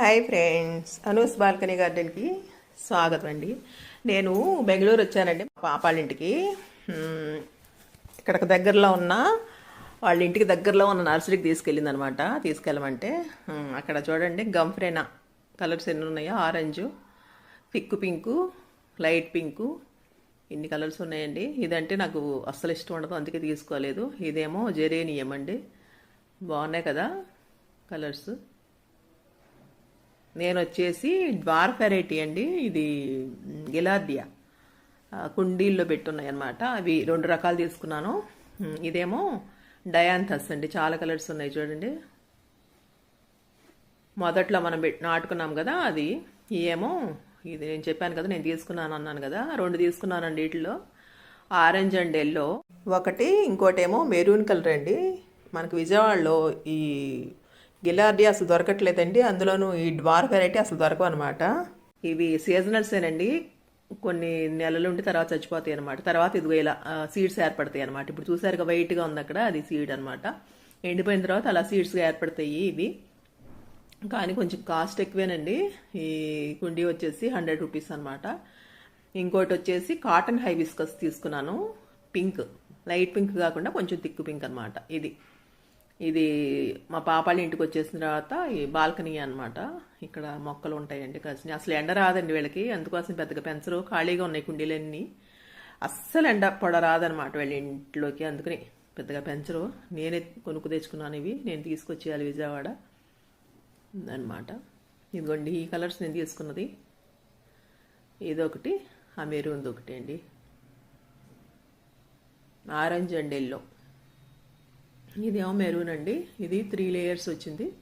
Hi friends Anu's balcony గార్డెన్కి స్వాగతం అండి నేను బెంగళూరు వచ్చానండి మా పాపాళ్ళ ఇంటికి. ఇక్కడికి దగ్గరలో ఉన్న వాళ్ళ ఇంటికి దగ్గరలో ఉన్న నర్సరీకి తీసుకెళ్ళింది అనమాట తీసుకెళ్ళమంటే అక్కడ చూడండి గంఫ్రేనా కలర్స్ ఎన్ని ఉన్నాయో ఆరెంజ్ పిక్కు పింకు లైట్ పింకు ఇన్ని కలర్స్ ఉన్నాయండి. ఇదంటే నాకు అస్సలు ఇష్టం ఉండదు అందుకే తీసుకోలేదు. ఇదేమో జెరేనియం అండి. బాగున్నాయి కదా కలర్స్? నేను వచ్చేసి ద్వార్ వెరైటీ అండి ఇది గిలార్డియా కుండీల్లో పెట్టున్నాయి అనమాట అవి రెండు రకాలు తీసుకున్నాను. ఇదేమో డయాంథస్ అండి చాలా కలర్స్ ఉన్నాయి చూడండి. మొదట్లో మనం నాటుకున్నాం కదా అది. ఏమో ఇది నేను చెప్పాను కదా నేను తీసుకున్నాను అన్నాను కదా. రెండు తీసుకున్నానండి వీటిలో ఆరెంజ్ అండ్ ఎల్లో. ఒకటి ఇంకోటేమో మెరూన్ కలర్ అండి. మనకు విజయవాడలో ఈ గిలార్డి అసలు దొరకట్లేదండి. అందులోనూ ఈ డ్వార్ వెరైటీ అసలు దొరకవు అనమాట ఇవి సీజనల్సేనండి. కొన్ని నెలలు ఉంటే తర్వాత చచ్చిపోతాయి అనమాట తర్వాత ఇదిగో ఇలా సీడ్స్ ఏర్పడతాయి అనమాట ఇప్పుడు చూసారుగా వైట్గా ఉంది అక్కడ అది సీడ్ అనమాట ఎండిపోయిన తర్వాత అలా సీడ్స్గా ఏర్పడతాయి ఇవి. కానీ కొంచెం కాస్ట్ ఎక్కువేనండి. ఈ కుండీ వచ్చేసి హండ్రెడ్ రూపీస్ అనమాట ఇంకోటి వచ్చేసి కాటన్ హైబిస్కస్ తీసుకున్నాను. పింక్ లైట్ పింక్ కాకుండా కొంచెం థిక్ పింక్ అనమాట ఇది. ఇది మా పాపాళ్ళ ఇంటికి వచ్చేసిన తర్వాత ఈ బాల్కనీ అనమాట ఇక్కడ మొక్కలు ఉంటాయండి కలిసి అసలు ఎండ రాదండి వీళ్ళకి. అందుకోసం పెద్దగా పెంచరు. ఖాళీగా ఉన్నాయి కుండీలన్నీ. అస్సలు ఎండ పొడ రాదనమాట వీళ్ళ ఇంట్లోకి. అందుకని పెద్దగా పెంచరు. నేనే కొనుక్కు తెచ్చుకున్నాను ఇవి. నేను తీసుకొచ్చేయాలి విజయవాడ అనమాట ఇదిగోండి ఈ కలర్స్ నేను తీసుకున్నది. ఇదొకటి ఆ మెరూన్ది ఒకటి అండి ఆరెంజ్ అండ్ ఎల్లో. ఇదేమో మెరూన్ అండి. ఇది త్రీ లేయర్స్ వచ్చింది.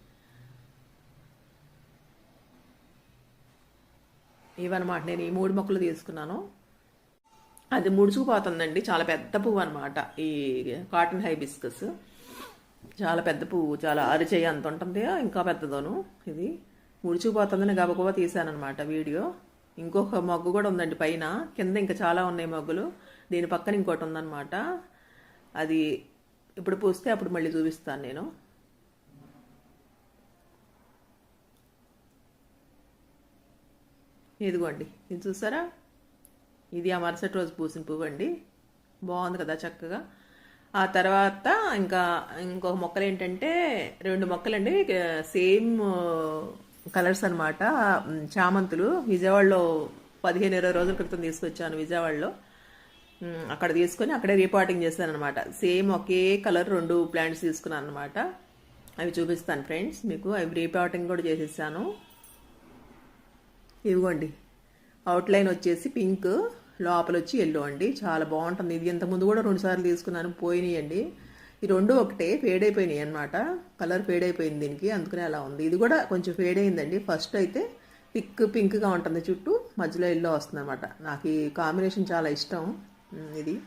ఇవన్నమాట. నేను ఈ మూడు మొక్కలు తీసుకున్నాను. అది ముడుచుకుపోతుందండి. చాలా పెద్ద పువ్వు అనమాట ఈ కాటన్ హైబిస్కస్. చాలా పెద్ద పువ్వు. చాలా అరిచేయి అంత ఉంటుంది. ఇంకా పెద్దదోను. ఇది ముడుచుకుపోతుందని గబగబా తీసానమాట వీడియో. ఇంకొక మగ్గు కూడా ఉందండి పైన. కింద ఇంకా చాలా ఉన్నాయి మొగ్గులు. దీని పక్కన ఇంకోటి ఉందన్నమాట. అది ఇప్పుడు పూస్తే అప్పుడు మళ్ళీ చూపిస్తాను నేను. ఇదిగోండి ఇది చూసారా? ఇది ఆ మరుసటి రోజు పూసిన పువ్వు అండి బాగుంది కదా చక్కగా. ఆ తర్వాత ఇంకా ఇంకొక మొక్కలు ఏంటంటే రెండు మొక్కలండి. సేమ్ కలర్స్ అనమాట చామంతులు. విజయవాడలో పదిహేను ఇరవై రోజుల క్రితం తీసుకొచ్చాను విజయవాడలో. అక్కడ తీసుకొని అక్కడే రీపాటింగ్ చేశాను అనమాట సేమ్ ఒకే కలర్ రెండు ప్లాంట్స్ తీసుకున్నాను అనమాట అవి చూపిస్తాను ఫ్రెండ్స్ మీకు. అవి రీపాటింగ్ కూడా చేసేసాను. ఇదిగోండి. అవుట్లైన్ వచ్చేసి పింక్ లోపల వచ్చి ఎల్లో అండి. చాలా బాగుంటుంది. ఇది ఇంతకుముందు కూడా రెండుసార్లు తీసుకున్నాను. పోయినాయండి. ఈ రెండు ఒకటే ఫేడ్ అయిపోయినాయి అనమాట కలర్ ఫేడ్ అయిపోయింది దీనికి. అందుకనే అలా ఉంది. ఇది కూడా కొంచెం ఫేడ్ అయిందండి. ఫస్ట్ అయితే పిక్ పింక్గా ఉంటుంది. చుట్టూ మధ్యలో ఎల్లో వస్తుంది అనమాట నాకు ఈ కాంబినేషన్ చాలా ఇష్టం. ఇది.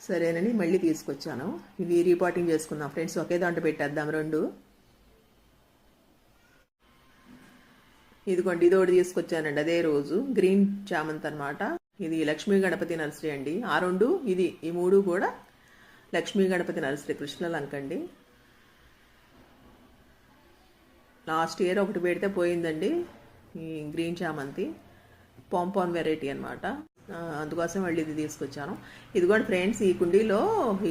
సరేనని మళ్ళీ తీసుకొచ్చాను. ఇవి రీపాటింగ్ చేసుకుందాం. ఫ్రెండ్స్ ఒకే దాంట్లో పెట్టేద్దాం. రెండు. ఇదిగోండి ఇది ఒకటి తీసుకొచ్చానండి. అదే రోజు. గ్రీన్ చామంత్ అనమాట ఇది లక్ష్మీ గణపతి నర్సరీ అండి. ఆ రెండు ఇది ఈ మూడు కూడా లక్ష్మీ గణపతి నర్సరీ. కృష్ణలంక అండి లాస్ట్ ఇయర్ ఒకటి పెడితే పోయిందండి. ఈ గ్రీన్ చామంతి. పాంపాన్ వెరైటీ అనమాట అందుకోసం మళ్ళీ ఇది తీసుకొచ్చాను. ఇదిగోండి ఫ్రెండ్స్ ఈ కుండీలో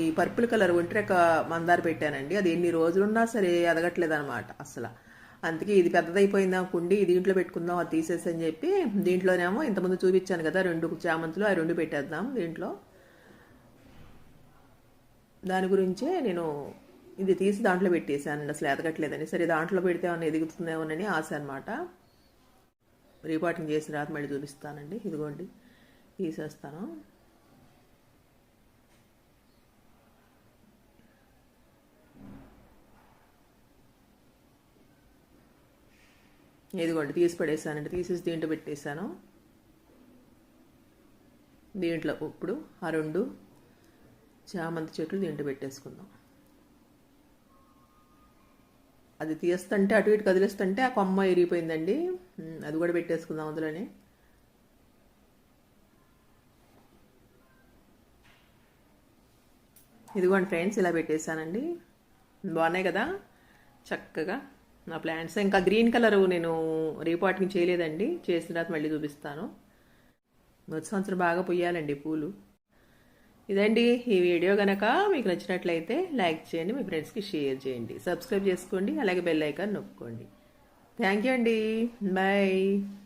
ఈ పర్పుల్ కలర్ ఒంటిరెక్క మందార పెట్టానండి. అది ఎన్ని రోజులున్నా సరే ఎదగట్లేదు అనమాట అసలు. అందుకే ఇది పెద్దదైపోయిందా కుండి దీంట్లో పెట్టుకుందాం అది తీసేసి అని చెప్పి దీంట్లోనేమో ఇంతకుముందు చూపించాను కదా రెండు చామంతులు ఆ రెండు పెట్టేద్దాం దీంట్లో. దాని గురించే నేను ఇది తీసి దాంట్లో పెట్టేశాను అసలు ఎదగట్లేదని. సరే దాంట్లో పెడితే ఏమైనా ఎదుగుతుందేమోనని ఆశ అనమాట రీపాటింగ్ చేసిన తర్వాత మళ్ళీ చూపిస్తానండి. ఇదిగోండి. తీసేస్తాను. ఇదిగోండి తీసి పడేసానండి తీసేసి దీంట్లో పెట్టేశాను. దీంట్లో ఇప్పుడు ఆ రెండు చామంతి చెట్లు దీంట్లో పెట్టేసుకుందాం. అది తీస్తుంటే అటు ఇటు కదిలిస్తుంటే ఆ కొమ్మ ఇరిగిపోయిందండి. అది కూడా పెట్టేసుకుందాం అందులోనే. ఇదిగోండి ఫ్రెండ్స్ ఇలా పెట్టేశానండి. బాగున్నాయి కదా? చక్కగా నా ప్లాంట్స్. ఇంకా గ్రీన్ కలర్ నేను రీపాటింగ్ చేయలేదండి. చేసిన తర్వాత మళ్ళీ చూపిస్తాను. మొదటి సంవత్సరం బాగా పొయ్యాలండి పూలు. ఇదండి ఈ వీడియో కనుక మీకు నచ్చినట్లయితే లైక్ చేయండి మీ ఫ్రెండ్స్కి షేర్ చేయండి. సబ్స్క్రైబ్ చేసుకోండి అలాగే బెల్ ఐకాన్ నొప్పుకోండి థ్యాంక్ యూ అండి. బాయ్.